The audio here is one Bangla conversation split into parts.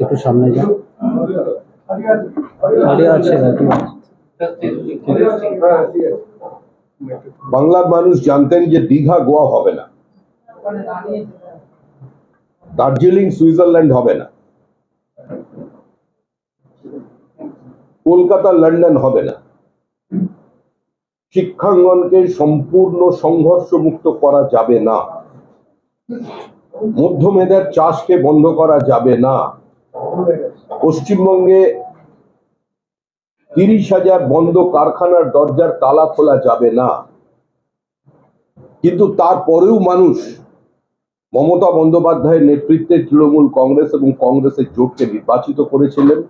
একটু সামনে যান। আছে বাংলার মানুষ জানতেন যে দীঘা গোয়া হবে না। দার্জিলিং, সুইজারল্যান্ড হবে না। কলকাতা, লন্ডন হবে না। শিক্ষাঙ্গনকে সম্পূর্ণ সংঘর্ষ মুক্ত করা যাবে না। মধ্যমেধার চাষকে বন্ধ করা যাবে না। পশ্চিমবঙ্গে তিরিশ হাজার বন্ধ কারখানার দরজার তালা খোলা যাবে না। কিন্তু তারপরেও মানুষ মমতা বন্দ্যোপাধ্যায়ের নেতৃত্বে তৃণমূল কংগ্রেস এবং কংগ্রেসের জোটকে নির্বাচিত করেছিলেন।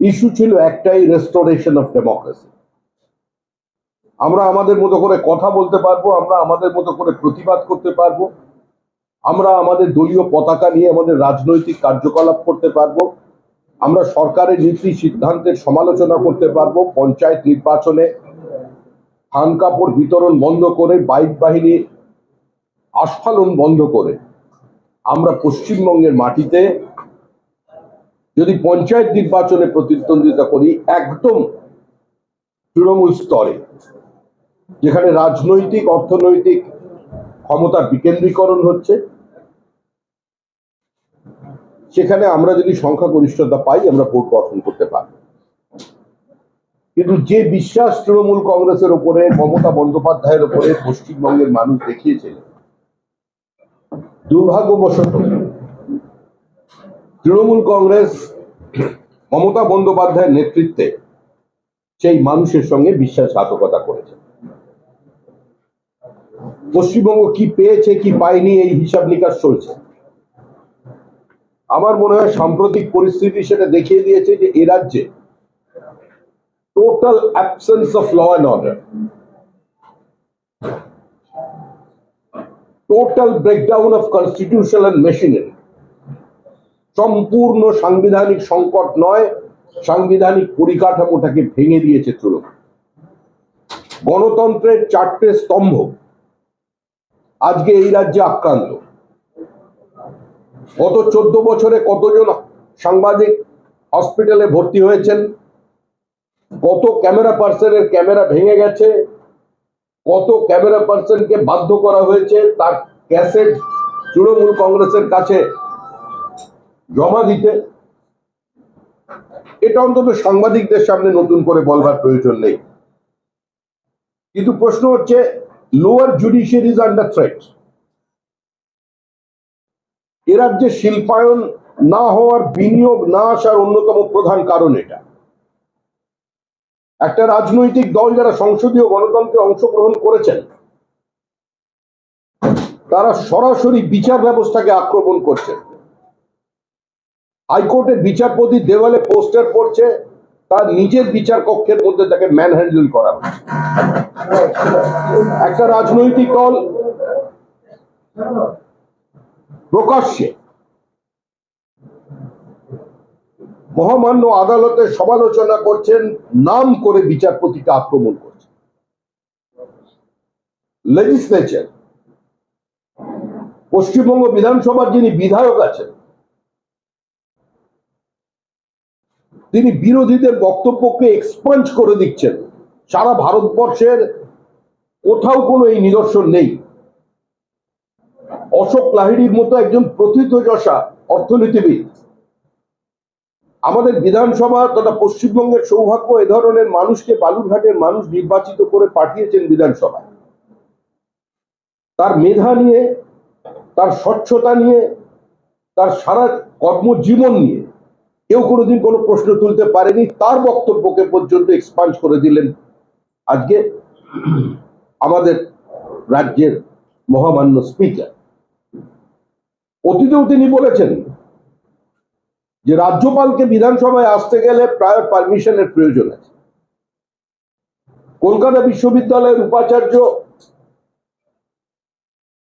ইস্যু ছিল একটাই রেস্টোরেশন অফ ডেমোক্রেসি আমরা আমাদের মতো করে কথা বলতে পারব, আমরা আমাদের মতো করে প্রতিবাদ করতে পারব, আমরা আমাদের দলীয় পতাকা নিয়ে আমাদের রাজনৈতিক কার্যকলাপ করতে পারব, আমরা সরকারের নীতি সিদ্ধান্তের সমালোচনা করতে পারব, পঞ্চায়েত নির্বাচনে থান কাপড় বিতরণ বন্ধ করে, বাইক বাহিনী আস্ফালন বন্ধ করে, আমরা পশ্চিমবঙ্গের মাটিতে যদি পঞ্চায়েত নির্বাচনে প্রতিদ্বন্দ্বিতা করি একদম তৃণমূল স্তরে যেখানে রাজনৈতিক, অর্থনৈতিক ক্ষমতা বিকেন্দ্রীকরণ হচ্ছে, সেখানে আমরা যদি সংখ্যাগরিষ্ঠতা পাই, আমরা ভোট গঠন করতে পারব। কিন্তু যে বিশ্বাস তৃণমূল কংগ্রেসের উপরে মমতা বন্দ্যোপাধ্যায়ের উপরে পশ্চিমবঙ্গের মানুষ দেখিয়েছিলেন দুর্ভাগ্যবশত তৃণমূল কংগ্রেস মমতা বন্দ্যোপাধ্যায়ের নেতৃত্বে সেই মানুষের সঙ্গে বিশ্বাসঘাতকতা করেছে। পশ্চিমবঙ্গ কি পেয়েছে, কি পায়নি, এই হিসাব নিকাশ চলছে। আমার মনে হয় সাম্প্রতিক পরিস্থিতি সেটা দেখিয়ে দিয়েছে যে এ রাজ্যে total absence of law and order total breakdown of constitution and machinery সম্পূর্ণ সাংবিধানিক সংকট নয়, সাংবিধানিক পরিকাঠামোটাকে ভেঙে দিয়েছে তৃণমূল। গণতন্ত্রের চারটে স্তম্ভ আজকে এই রাজ্যে আক্রান্ত। গত চোদ্দ বছরে কতজন সাংবাদিক হসপিটালে ভর্তি হয়েছেন? কত ক্যামেরা পার্সনের ক্যামেরা ভেঙে গেছে? কত ক্যামেরা পার্সনকে বাধ্য করা হয়েছে? তার ক্যাসেট তৃণমূল কংগ্রেসের কাছে জমা দিতে। এটা অন্তত সাংবাদিকদের সামনে নতুন করে বলবার প্রয়োজন নেই। কিন্তু প্রশ্ন হচ্ছে lower judiciary is under threat এ রাজ্যে শিল্পায়ন না হওয়ার বিনিয়োগ না আসার অন্যতম প্রধান কারণ এটা। একটা রাজনৈতিক দল যারা সংসদীয় গণতন্ত্রে অংশগ্রহণ করেছেন, তারা সরাসরি বিচার ব্যবস্থাকে আক্রমণ করছে। হাইকোর্টের বিচারপতি দেওয়ালে পোস্টার পড়ছে তার নিজের বিচার কক্ষের মধ্যে তাকে ম্যান হ্যান্ডেল করা একটা রাজনৈতিক দল প্রকাশ্যে মহামান্য আদালতে সমালোচনা করছেন, নাম করে বিচারপতিকে আক্রমণ করছে। লেজিসলেচার পশ্চিমবঙ্গ বিধানসভার যিনি বিধায়ক আছেন তিনি বিরোধীদের বক্তব্যকে এক্সপাঞ্জ করে দিচ্ছেন। সারা ভারতবর্ষের কোথাও কোনো এই নিদর্শন নেই। অশোক লাহিড়ির মতো একজন প্রথিতযশা অর্থনীতিবিদ। আমাদের বিধানসভা তথা পশ্চিমবঙ্গের সৌভাগ্য এ ধরনের মানুষকে বালুরঘাটের মানুষ নির্বাচিত করে পাঠিয়েছেন বিধানসভায়। তার মেধা নিয়ে, তার স্বচ্ছতা নিয়ে, তার সারা কর্মজীবন নিয়ে কেউ কোনোদিন কোনো প্রশ্ন তুলতে পারেনি, তার বক্তব্যকে পর্যন্ত এক্সপান্স করে দিলেন। আজকে আমাদের রাজ্যের মহামান্য স্পিকার অতীতেও তিনি বলেছেন যে রাজ্যপালকে বিধানসভায় আসতে গেলে প্রায় পারমিশনের প্রয়োজন আছে। কলকাতা বিশ্ববিদ্যালয়ের উপাচার্য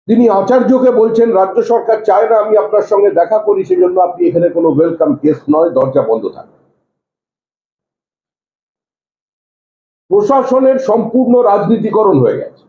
তিনি আচার্যকে বলছেন, রাজ্য সরকার চায় না আমি আপনার সঙ্গে দেখা করি, সেজন্য আপনি এখানে কোনো ওয়েলকাম কেস নয়, দরজা বন্ধ থাকে। প্রশাসনের সম্পূর্ণ রাজনীতিকরণ হয়ে গেছে।